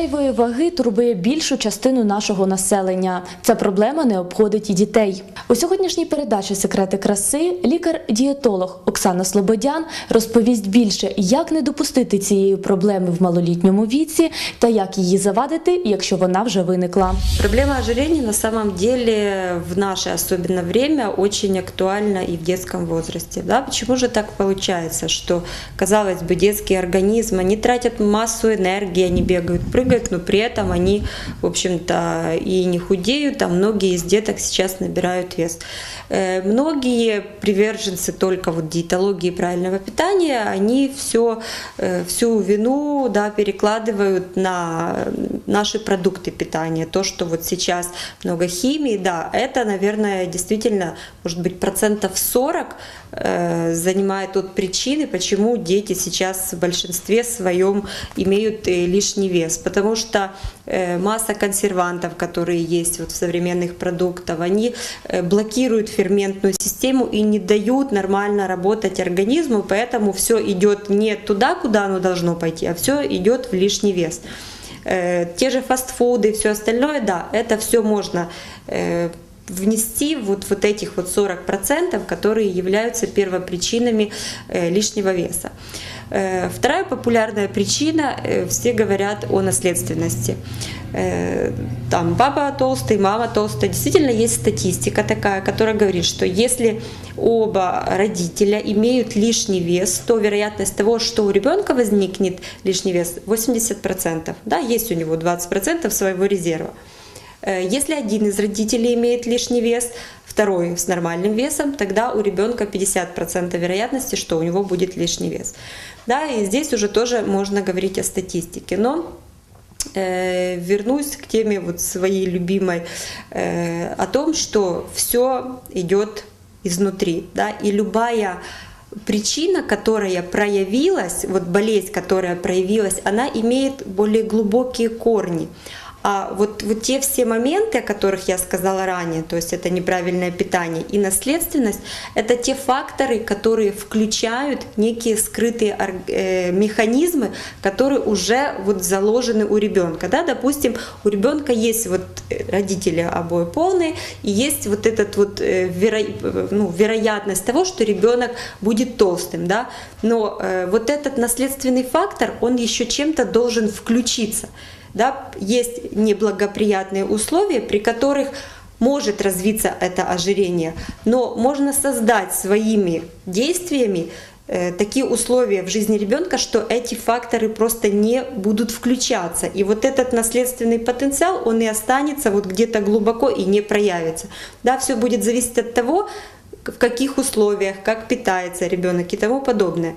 Зайвої ваги турбує більшу частину нашого населення. Ця проблема не обходить і дітей. У сьогоднішній передачі Секрети краси лікар-дієтолог Оксана Слободян розповість більше, як не допустити цієї проблеми в малолітньому віці та як її завадити, якщо вона вже виникла. Проблема ожирения на самом деле в наше особенно время очень актуальна и в детском возрасте. Да? Почему же так получается, что, казалось бы, детский организм, они тратят массу энергии, они бегают, прыгают, но при этом они, в общем-то, и не худеют, а многие из деток сейчас набирают вес. Э, Многие приверженцы только вот диетологии правильного питания, они все, всю вину да, перекладывают на наши продукты питания. То, что вот сейчас много химии, да, это, наверное, действительно, может быть, процентов 40 э, занимает от причины, почему дети сейчас в большинстве своем имеют э, лишний вес. Потому что э, масса консервантов, которые есть вот в современных продуктах, они э, блокируют ферментную систему и не дают нормально работать организму, поэтому все идет не туда, куда оно должно пойти, а все идет в лишний вес. Э, Те же фастфуды, все остальное, да, это все можно э, внести вот, вот этих вот 40%, которые являются первопричинами э, лишнего веса. Э, Вторая популярная причина, э, все говорят о наследственности. Там папа толстый, мама толстая. Действительно есть статистика такая, которая говорит, что если оба родителя имеют лишний вес, то вероятность того, что у ребенка возникнет лишний вес 80%. Да, есть у него 20% своего резерва. Э, Если один из родителей имеет лишний вес, второй с нормальным весом, тогда у ребенка 50% вероятности, что у него будет лишний вес. Да, и здесь уже тоже можно говорить о статистике. Но э, вернусь к теме вот своей любимой э, о том, что все идет изнутри, да, и любая причина, которая проявилась, вот болезнь, которая проявилась, она имеет более глубокие корни. А вот, вот те все моменты, о которых я сказала ранее, то есть это неправильное питание и наследственность, это те факторы, которые включают некие скрытые э, механизмы, которые уже вот заложены у ребенка. Да? Допустим, у ребенка есть вот э, родители обои полные, и есть вот этот вот э, веро- ну, вероятность того, что ребенок будет толстым, да. Но вот этот наследственный фактор, он еще чем-то должен включиться да, есть неблагоприятные условия, при которых может развиться это ожирение, но можно создать своими действиями э, такие условия в жизни ребенка, что эти факторы просто не будут включаться. И вот этот наследственный потенциал, он и останется вот где-то глубоко и не проявится. Да, все будет зависеть от того, в каких условиях, как питается ребенок и тому подобное.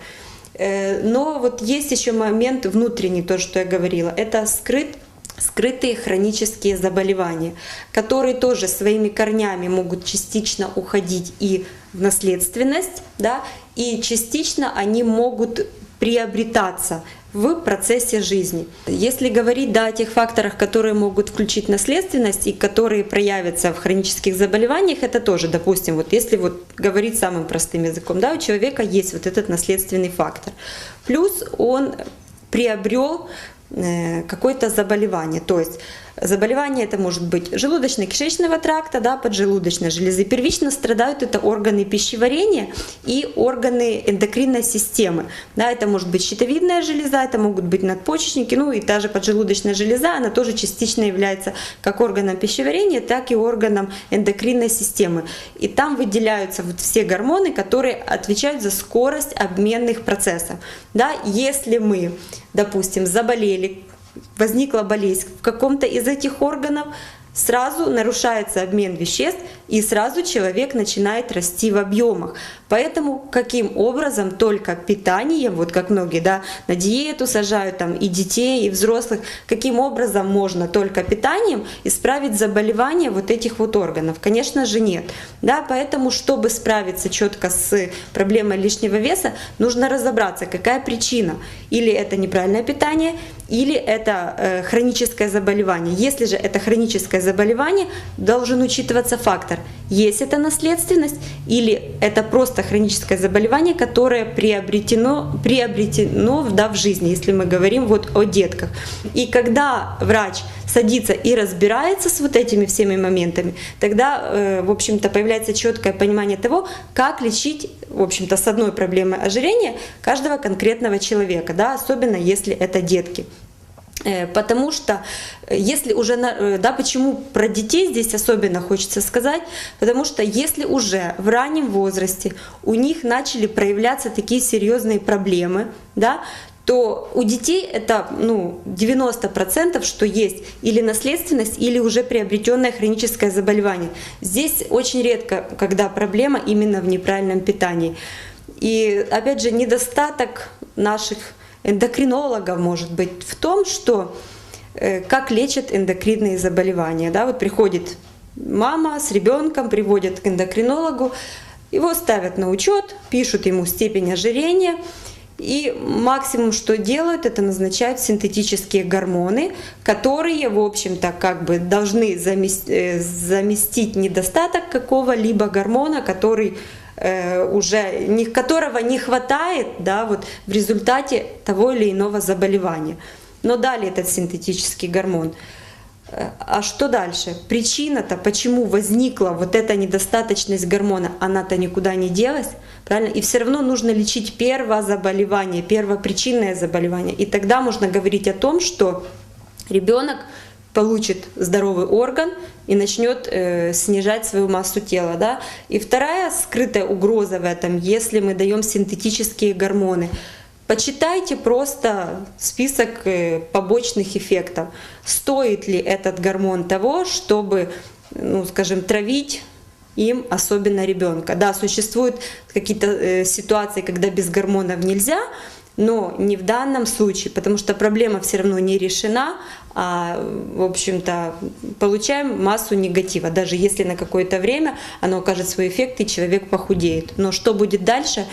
Э, Но вот есть еще момент внутренний, то, что я говорила, это скрыт, скрытые хронические заболевания, которые тоже своими корнями могут частично уходить и в наследственность, да, и частично они могут приобретаться в процессе жизни. Если говорить да, о тех факторах, которые могут включить наследственность и которые проявятся в хронических заболеваниях, это тоже, допустим, вот если вот говорить самым простым языком, да, у человека есть вот этот наследственный фактор. Плюс он приобрел э, какое-то заболевание. То есть заболевание это может быть желудочно-кишечного тракта, да, поджелудочной железы. Первично страдают это органы пищеварения и органы эндокринной системы. Да, это может быть щитовидная железа, это могут быть надпочечники, ну и та же поджелудочная железа, она тоже частично является как органом пищеварения, так и органом эндокринной системы. И там выделяются вот все гормоны, которые отвечают за скорость обменных процессов. Да, если мы, допустим, заболели, возникла болезнь. В каком-то из этих органов, сразу нарушается обмен веществ, и сразу человек начинает расти в объемах. Поэтому каким образом только питанием, вот как многие да, на диету сажают там и детей, и взрослых, каким образом можно только питанием исправить заболевания вот этих вот органов? Конечно же нет. Да, поэтому, чтобы справиться четко с проблемой лишнего веса, нужно разобраться, какая причина. Или это неправильное питание, или это э, хроническое заболевание. Если же это хроническое заболевание, должен учитываться фактор, есть это наследственность или это просто хроническое заболевание, которое приобретено, приобретено да, в жизни, если мы говорим вот о детках. И когда врач садится и разбирается с вот этими всеми моментами, тогда, э, в общем-то, появляется четкое понимание того, как лечить, в общем-то, с одной проблемой ожирения каждого конкретного человека, да, особенно если это детки. Э, Потому что э, если уже, э, да, почему про детей здесь особенно хочется сказать, потому что если уже в раннем возрасте у них начали проявляться такие серьезные проблемы, да, то у детей это ну, 90% что есть или наследственность, или уже приобретенное хроническое заболевание. Здесь очень редко, когда проблема именно в неправильном питании. И опять же, недостаток наших эндокринологов может быть в том, что э, как лечат эндокринные заболевания. Да? Вот приходит мама с ребенком, приводят к эндокринологу, его ставят на учет, пишут ему степень ожирения, и максимум, что делают, это назначают синтетические гормоны, которые, в общем-то, как бы должны э, заместить недостаток какого-либо гормона, который э, уже которого не хватает да, вот в результате того или иного заболевания. Но дали этот синтетический гормон. Э, А что дальше? Причина-то, почему возникла вот эта недостаточность гормона, она-то никуда не делась, правильно? И все равно нужно лечить первозаболевание, первопричинное заболевание. И тогда можно говорить о том, что ребенок получит здоровый орган и начнет э, снижать свою массу тела. Да? И вторая скрытая угроза в этом, если мы даем синтетические гормоны. Почитайте просто список э, побочных эффектов. Стоит ли этот гормон того, чтобы, ну, скажем, травить им, особенно ребенка. Да, существуют какие-то э, ситуации, когда без гормонов нельзя, но не в данном случае, потому что проблема все равно не решена, а, в общем-то, получаем массу негатива, даже если на какое-то время оно окажет свой эффект и человек похудеет. Но что будет дальше,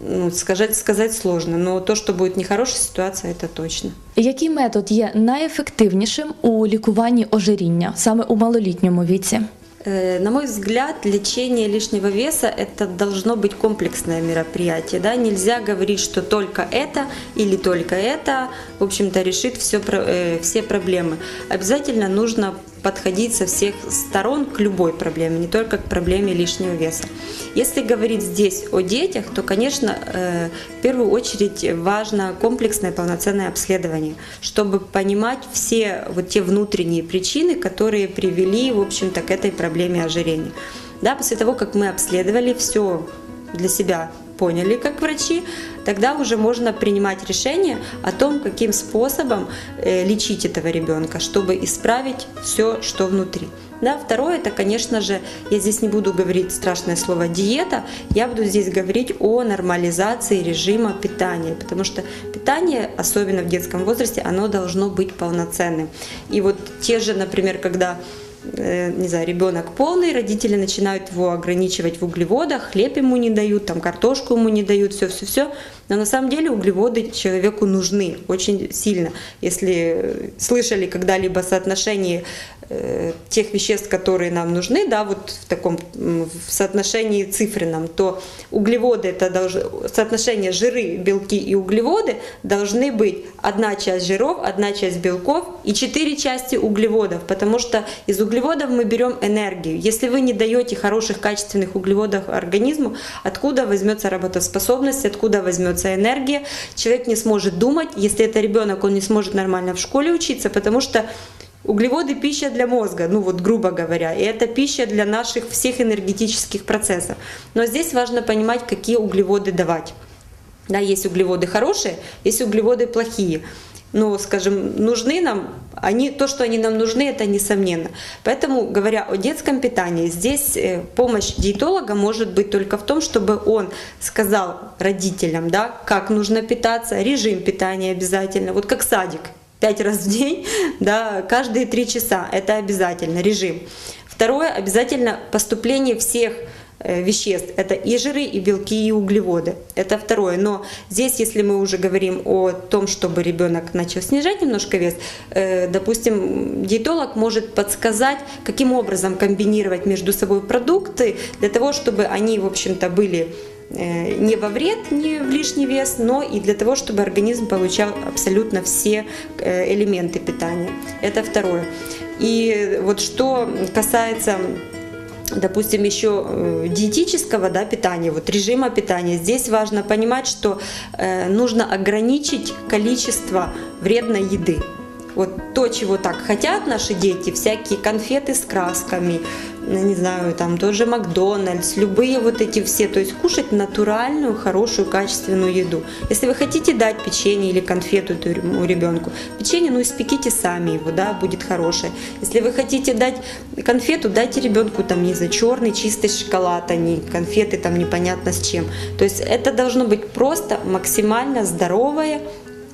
ну, сказать, сказать сложно, но то, что будет нехорошая ситуация, это точно. Який метод є найефективнішим у лікуванні ожиріння саме у малолітньому віці? Э, На мой взгляд, лечение лишнего веса это должно быть комплексное мероприятие. Да? Нельзя говорить, что только это или только это, в общем-то, решит все, все проблемы. Обязательно нужно подходить со всех сторон к любой проблеме, не только к проблеме лишнего веса. Если говорить здесь о детях, то, конечно, э, в первую очередь важно комплексное полноценное обследование, чтобы понимать все вот те внутренние причины, которые привели, в общем-то, к этой проблеме ожирения. Да, после того, как мы обследовали все для себя поняли как врачи, тогда уже можно принимать решение о том, каким способом э, лечить этого ребенка, чтобы исправить все, что внутри. Да, второе, это, конечно же, я здесь не буду говорить страшное слово диета, я буду здесь говорить о нормализации режима питания, потому что питание, особенно в детском возрасте, оно должно быть полноценным. И вот те же, например, когда не знаю, ребенок полный, родители начинают его ограничивать в углеводах, хлеб ему не дают, там картошку ему не дают, все-все-все. Но на самом деле углеводы человеку нужны очень сильно. Если слышали когда-либо соотношение э, тех веществ, которые нам нужны, да, вот в таком в соотношении цифренном, то углеводы это должны, соотношение жиры, белки и углеводы должны быть одна часть жиров, одна часть белков и четыре части углеводов, потому что из углеводов мы берем энергию. Если вы не даете хороших качественных углеводов организму, откуда возьмется работоспособность, откуда возьмется энергия, человек не сможет думать, если это ребенок, он не сможет нормально в школе учиться, потому что Углеводы – пища для мозга, ну вот грубо говоря, и это пища для наших всех энергетических процессов. Но здесь важно понимать, какие углеводы давать. Да, есть углеводы хорошие, есть углеводы плохие. Но, скажем, нужны нам, они, то, что они нам нужны, это несомненно. Поэтому, говоря о детском питании, здесь э, помощь диетолога может быть только в том, чтобы он сказал родителям, да, как нужно питаться, режим питания обязательно, вот как садик, пять раз в день, да, каждые три часа, это обязательно режим. Второе, обязательно поступление всех э, веществ. Это и жиры, и белки, и углеводы. Это второе. Но здесь, если мы уже говорим о том, чтобы ребенок начал снижать немножко вес, э, допустим, диетолог может подсказать, каким образом комбинировать между собой продукты для того, чтобы они, в общем-то, были не во вред, не в лишний вес, но и для того, чтобы организм получал абсолютно все э, элементы питания. Это второе. И вот что касается допустим, еще э, диетического да, питания, вот режима питания, здесь важно понимать, что э, нужно ограничить количество вредной еды. Вот то, чего так хотят наши дети, всякие конфеты с красками, ну, не знаю, там тоже Макдональдс, любые вот эти все, то есть кушать натуральную, хорошую, качественную еду. Если вы хотите дать печенье или конфету этому ребенку, печенье, ну испеките сами его, да, будет хорошее. Если вы хотите дать конфету, дайте ребенку там, не знаю, черный чистый шоколад, а не конфеты там непонятно с чем. То есть это должно быть просто максимально здоровое,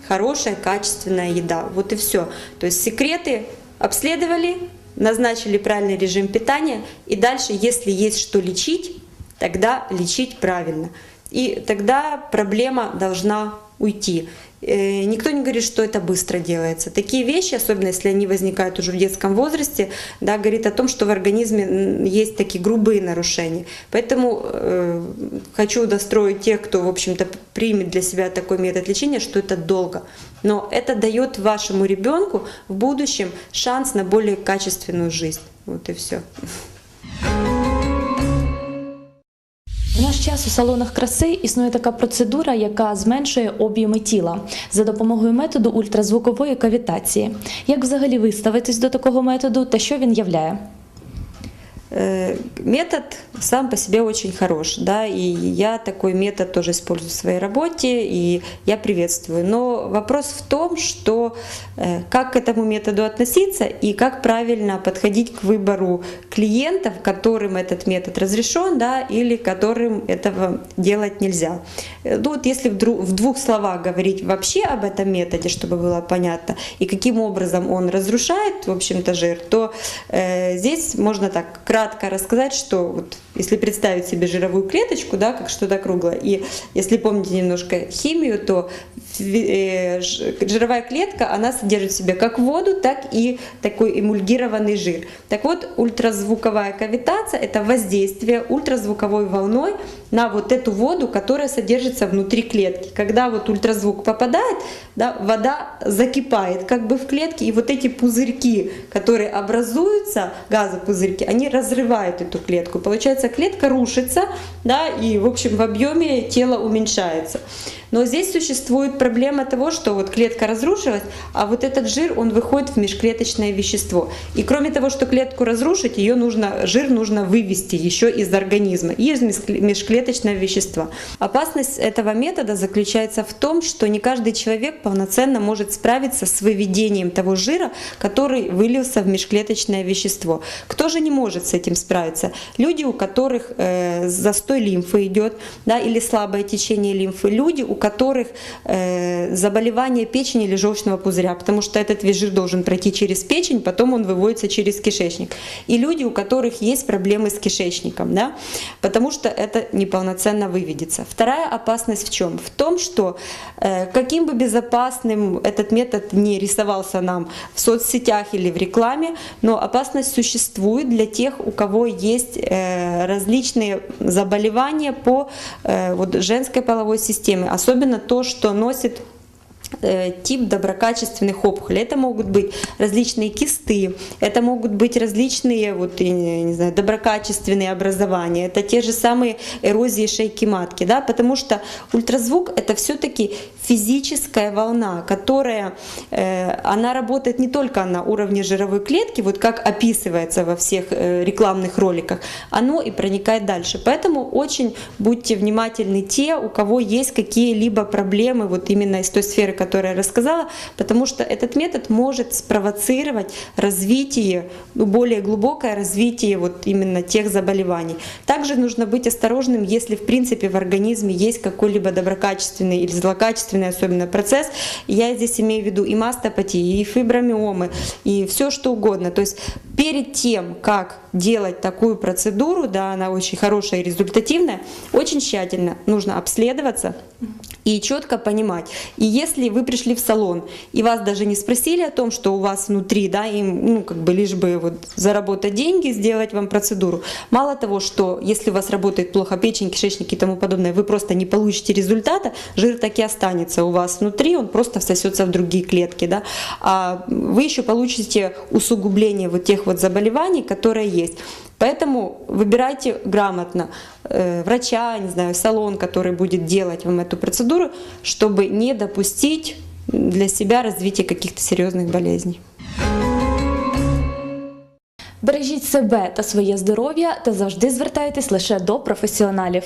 хорошая, качественная еда. Вот и все. То есть секреты обследовали, назначили правильный режим питания, и дальше, если есть что лечить, тогда лечить правильно. И тогда проблема должна уйти. Э, Никто не говорит, что это быстро делается. Такие вещи, особенно если они возникают уже в детском возрасте, да, говорит о том, что в организме есть такие грубые нарушения. Поэтому э, хочу достроить тех, кто, в общем-то, примет для себя такой метод лечения, что это долго. Но это дает вашему ребенку в будущем шанс на более качественную жизнь. Вот и все. Час у салонах краси існує така процедура, яка зменшує об'єми тіла за допомогою методу ультразвукової кавітації. Як взагалі ви ставитесь до такого методу та що він являє? Э, Метод сам по себе очень хорош, да, и я такой метод тоже использую в своей работе, и я приветствую. Но вопрос в том, что э, как к этому методу относиться и как правильно подходить к выбору клиентов, которым этот метод разрешен, да, или которым этого делать нельзя. Э, Ну вот если в двух словах говорить вообще об этом методе, чтобы было понятно, и каким образом он разрушает, в общем-то, жир, то э, здесь можно так кратко рассказать, что вот если представить себе жировую клеточку, да, как что-то круглое, и если помните немножко химию, то э, жировая клетка, она содержит в себе как воду, так и такой эмульгированный жир. Так вот, ультразвуковая кавитация – это воздействие ультразвуковой волной на вот эту воду, которая содержится внутри клетки. Когда вот ультразвук попадает, да, вода закипает как бы в клетке, и вот эти пузырьки, которые образуются, газопузырьки, они разрывают эту клетку. Получается, клетка рушится, да, и в общем в объеме тело уменьшается. Но здесь существует проблема того, что вот клетка разрушилась, а вот этот жир, он выходит в межклеточное вещество. И кроме того, что клетку разрушить, ее нужно, жир нужно вывести еще из организма, из межкле- межклеточного вещества. Опасность этого метода заключается в том, что не каждый человек полноценно может справиться с выведением того жира, который вылился в межклеточное вещество. Кто же не может с этим справиться? Люди, у которых э, застой лимфы идет, да, или слабое течение лимфы, люди, у которых э, заболевание печени или желчного пузыря, потому что этот весь жир должен пройти через печень, потом он выводится через кишечник. И люди, у которых есть проблемы с кишечником, да, потому что это неполноценно выведется. Вторая опасность в чем? В том, что э, каким бы безопасным этот метод не рисовался нам в соцсетях или в рекламе, но опасность существует для тех, у кого есть э, различные заболевания по э, вот, женской половой системе, особенно то, что носит тип доброкачественных опухолей. Это могут быть различные кисты, это могут быть различные вот, я не знаю, доброкачественные образования, это те же самые эрозии шейки матки, да, потому что ультразвук это все-таки физическая волна, которая, э, она работает не только на уровне жировой клетки, вот как описывается во всех э, рекламных роликах, оно и проникает дальше. Поэтому очень будьте внимательны те, у кого есть какие-либо проблемы вот именно из той сферы, которую я рассказала, потому что этот метод может спровоцировать развитие, ну, более глубокое развитие вот именно тех заболеваний. Также нужно быть осторожным, если в принципе в организме есть какой-либо доброкачественный или злокачественный длительный особенно процесс. Я здесь имею в виду и мастопатии, и фибромиомы, и все что угодно. То есть перед тем, как делать такую процедуру, да, она очень хорошая и результативная, очень тщательно нужно обследоваться и четко понимать. И если вы пришли в салон, и вас даже не спросили о том, что у вас внутри, да, им, ну, как бы лишь бы вот заработать деньги, сделать вам процедуру. Мало того, что если у вас работает плохо печень, кишечник и тому подобное, вы просто не получите результата, жир так и останется у вас внутри, он просто всосется в другие клетки, да, а вы еще получите усугубление вот тех вот заболеваний, которые есть. Поэтому выбирайте грамотно э, врача, не знаю, салон, который будет делать вам эту процедуру, чтобы не допустить для себя развития каких-то серьезных болезней. Бережіть себе та своє здоров'я та завжди звертайтесь лише до професіоналів.